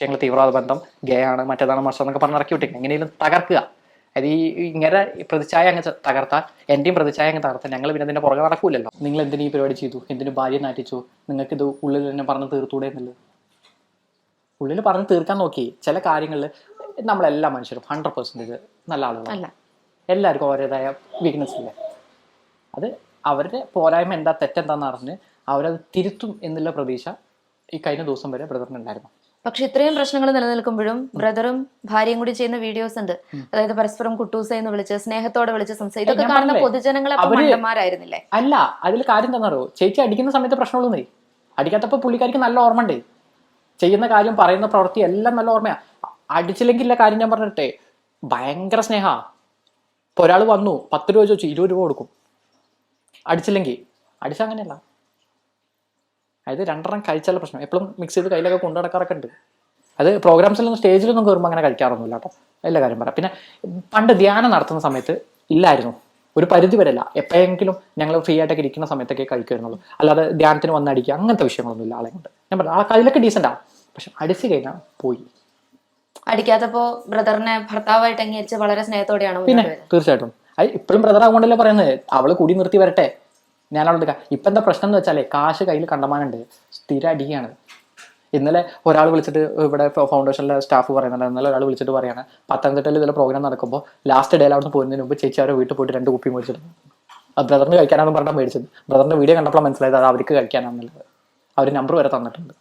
ഞങ്ങൾ തീവ്രവാദ ബന്ധം ഗേ ആണ് മറ്റേതാണ് മറിച്ച് എന്നൊക്കെ പറഞ്ഞ് ഇറക്കി വിട്ടിരിക്കുന്നത് എങ്ങനെയും തകർക്കുക. അത് ഈ ഇങ്ങനെ പ്രതിച്ഛായ അങ്ങ് തകർത്താൽ എന്റെയും പ്രതിച്ഛായ അങ്ങ് തകർത്താൽ ഞങ്ങൾ പിന്നെ ഇതിന്റെ പുറകെ നടക്കൂലല്ലോ. നിങ്ങൾ എന്തിനു ഈ പരിപാടി ചെയ്തു? എന്തിനു ഭാര്യ നാറ്റിച്ചു? നിങ്ങൾക്ക് ഇത് ഉള്ളിൽ തന്നെ പറഞ്ഞ് തീർത്തൂടെ എന്നുള്ളത്? ഉള്ളിൽ പറഞ്ഞ് തീർക്കാൻ നോക്കി. ചില കാര്യങ്ങളിൽ നമ്മളെല്ലാ മനുഷ്യരും ഹൺഡ്രഡ് പെർസെന്റേജ് നല്ല ആളുകളാണ്. എല്ലാവർക്കും അവരുടേതായ വീക്ക്നെസ് ഇല്ലേ? അത് അവരുടെ പോരായ്മ എന്താ തെറ്റെന്താന്ന് അറിഞ്ഞ് അവരത് തിരുത്തും എന്നുള്ള പ്രതീക്ഷ ഈ കഴിഞ്ഞ ദിവസം വരെ ബ്രദറിനുണ്ടായിരുന്നു പക്ഷെ ഇത്രയും പ്രശ്നങ്ങൾ നിലനിൽക്കുമ്പോഴും ബ്രദറും ഭാര്യയും കൂടി ചെയ്യുന്ന വീഡിയോസ് ഉണ്ട്. അതായത് പരസ്പരം കുട്ടൂസ എന്ന് വിളിച്ച് സ്നേഹത്തോടെ വിളിച്ച് സംസാരിക്കും ഇതൊക്കെ കാണുന്ന പൊതുജനങ്ങളെ മണ്ടന്മാരായിരുന്നില്ലേ? അല്ല അതിൽ കാര്യം തന്നറോ ചേച്ചി അടിക്കുന്ന സമയത്ത് പ്രശ്നമുള്ളൂ അടിക്കാത്തപ്പോ പുള്ളിക്കാരിക്ക് നല്ല ഓർമ്മ ഉണ്ട് ചെയ്യുന്ന കാര്യം പറയുന്ന പ്രവൃത്തി എല്ലാം നല്ല ഓർമ്മയാ. അടിച്ചില്ലെങ്കിൽ അടിച്ചില്ലെങ്കിലുള്ള കാര്യം ഞാൻ പറഞ്ഞിട്ടെ ഭയങ്കര സ്നേഹ. ഇപ്പൊ ഒരാൾ വന്നു പത്ത് രൂപ ചോദിച്ചു ഇരുപത് രൂപ കൊടുക്കും. അടിച്ചില്ലെങ്കിൽ അടിച്ച അങ്ങനെയല്ല. അതായത് രണ്ടെണ്ണം കഴിച്ചാലുള്ള പ്രശ്നം. എപ്പോഴും മിക്സ് ചെയ്ത് കയ്യിലൊക്കെ കൊണ്ടു നടക്കാറൊക്കെ ഉണ്ട് അത് പ്രോഗ്രാംസിലൊന്നും സ്റ്റേജിലൊന്നും കയറുമ്പോൾ അങ്ങനെ കഴിക്കാറൊന്നുമില്ല കേട്ടോ. എല്ലാ കാര്യം പറയാം. പിന്നെ പണ്ട് ധ്യാനം നടത്തുന്ന സമയത്ത് ഇല്ലായിരുന്നു. ഒരു പരിധി വരെയല്ല എപ്പോഴെങ്കിലും ഞങ്ങൾ ഫ്രീ ആയിട്ടൊക്കെ ഇരിക്കുന്ന സമയത്തൊക്കെ കഴിക്കുമായിരുന്നുള്ളൂ. അല്ലാതെ ധ്യാനത്തിന് വന്നടിക്കുക അങ്ങനത്തെ വിഷയങ്ങളൊന്നും ഇല്ല ആളെ കൊണ്ട്. ഞാൻ പറഞ്ഞു ആളെ ഡീസന്റ് ഡീസന്റാ പക്ഷെ അടിച്ചു കഴിഞ്ഞാൽ പോയി. അടിക്കാത്തപ്പോ ബ്രദറിനെ ഭർത്താവായിട്ട് അംഗീകരിച്ച് വളരെ സ്നേഹത്തോടെയാണ് പിന്നെ തീർച്ചയായിട്ടും. അത് ഇപ്പോഴും ബ്രദർ ആകൊണ്ടല്ലേ പറയുന്നത്? അവൾ കൂടി നിർത്തി വരട്ടെ. ഞാൻ അവിടെ എടുക്കാം ഇപ്പം എന്താ പ്രശ്നം എന്ന് വെച്ചാലേ കാശ് കയ്യിൽ കണ്ടമാനുണ്ട്. സ്ഥിര അടിയാണ് ഇന്നലെ ഒരാൾ വിളിച്ചിട്ട് ഇവിടെ ഫൗണ്ടേഷനിലെ സ്റ്റാഫ് പറയുന്നുണ്ട്. ഇന്നലെ ഒരാൾ വിളിച്ചിട്ട് പറയാണ് പത്തനംതിട്ടയിൽ ഇതിലെ പ്രോഗ്രാം നടക്കുമ്പോൾ ലാസ്റ്റ് ഡേയിൽ അവിടെ പോകുന്നതിന് മുമ്പ് ചേച്ചി അവരെ വീട്ടിൽ പോയിട്ട് രണ്ട് കുപ്പി മേടിച്ചിട്ടുണ്ട് അത് ബ്രദറിന് കഴിക്കാനാണെന്ന് പറഞ്ഞാൽ മേടിച്ചത്. ബ്രദറിന്റെ വീഡിയോ കണ്ടപ്പോൾ മനസ്സിലായത് അത് അവർക്ക് കഴിക്കാനാണെന്നുള്ളത്. അവർ നമ്പർ വരെ തന്നിട്ടുണ്ട്.